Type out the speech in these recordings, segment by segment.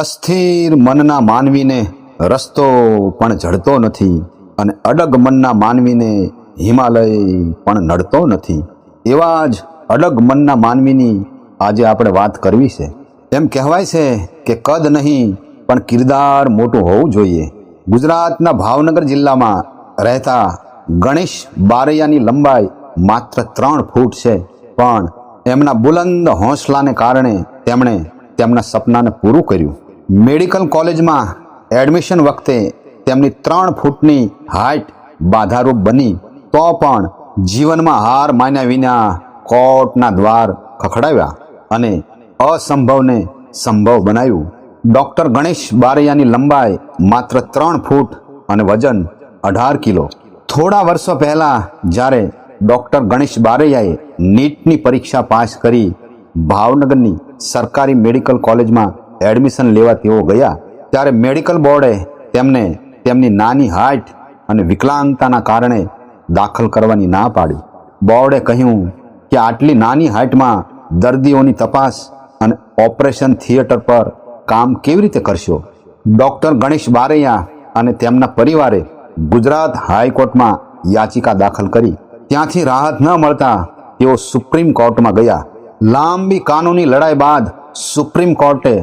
અસ્થિર મનના માનવીને રસ્તો પણ જડતો નથી અને અડગ મનના માનવીને હિમાલય પણ નડતો નથી. એવા જ અડગ મનના માનવીની આજે આપણે વાત કરવી છે. એમ કહેવાય છે કે કદ નહીં, પણ કિરદાર મોટું હોવું જોઈએ. ગુજરાતના ભાવનગર જિલ્લામાં રહેતા ગણેશ બારૈયાની લંબાઈ માત્ર ત્રણ ફૂટ છે. પણ એમના બુલંદ હોંસલાને કારણે તેમણે તેમના સપનાને પૂરું કર્યું. મેડિકલ કોલેજમાં એડમિશન વખતે તેમની ત્રણ ફૂટની હાઇટ બાધારૂપ બની. તો પણ જીવનમાં હાર માન્યા વિના કોર્ટના દ્વાર ખખડાવ્યા અને અસંભવને સંભવ બનાવ્યું. ડૉક્ટર ગણેશ બારૈયાની લંબાઈ માત્ર ત્રણ ફૂટ અને વજન અઢાર કિલો. થોડા વર્ષો પહેલાં જ્યારે ડૉક્ટર ગણેશ બારૈયાએ નીટની પરીક્ષા પાસ કરી ભાવનગરની સરકારી મેડિકલ કોલેજમાં એડમિશન લેવા તેઓ ગયા, ત્યારે મેડિકલ બોર્ડે તેમને તેમની નાની હાઇટ અને વિકલાંગતાના કારણે દાખલ કરવાની ના પાડી. બોર્ડે કહ્યું કે આટલી નાની હાઇટમાં દર્દીઓની તપાસ અને ઓપરેશન થિયેટર પર કામ કેવી રીતે કરશો? ડૉક્ટર ગણેશ બારૈયા અને તેમના પરિવારે ગુજરાત હાઈકોર્ટમાં યાચિકા દાખલ કરી. ત્યાંથી રાહત ન મળતા તેઓ સુપ્રીમ કોર્ટમાં ગયા. લાંબી કાનૂની લડાઈ બાદ સુપ્રીમ કોર્ટે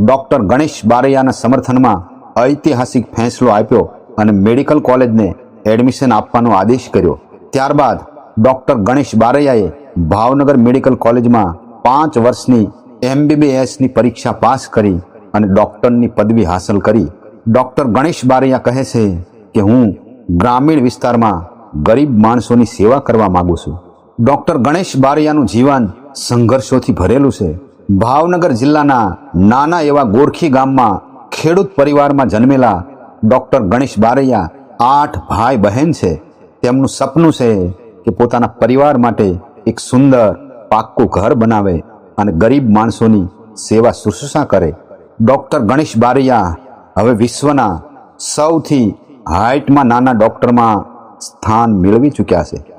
ડૉક્ટર ગણેશ બારૈયાના સમર્થનમાં ઐતિહાસિક ફેંસલો આપ્યો અને મેડિકલ કોલેજને એડમિશન આપવાનો આદેશ કર્યો. ત્યારબાદ ડૉક્ટર ગણેશ બારૈયાએ ભાવનગર મેડિકલ કોલેજમાં પાંચ વર્ષની એમબીબીએસની પરીક્ષા પાસ કરી અને ડૉક્ટરની પદવી હાંસલ કરી. ડૉક્ટર ગણેશ બારૈયા કહે છે કે હું ગ્રામીણ વિસ્તારમાં ગરીબ માણસોની સેવા કરવા માગું છું. ડૉક્ટર ગણેશ બારૈયાનું જીવન સંઘર્ષોથી ભરેલું છે. ભાવનગર જિલ્લાના નાના એવા ગોરખી ગામમાં ખેડૂત પરિવારમાં જન્મેલા ડૉક્ટર ગણેશ બારૈયા આઠ ભાઈ બહેન છે. તેમનું સપનું છે કે પોતાના પરિવાર માટે એક સુંદર, પાક્કું ઘર બનાવે અને ગરીબ માણસોની સેવા શુશ્રૂષા કરે. ડૉક્ટર ગણેશ બારૈયા હવે વિશ્વના સૌથી હાઇટમાં નાના ડૉક્ટરમાં સ્થાન મેળવી ચૂક્યા છે.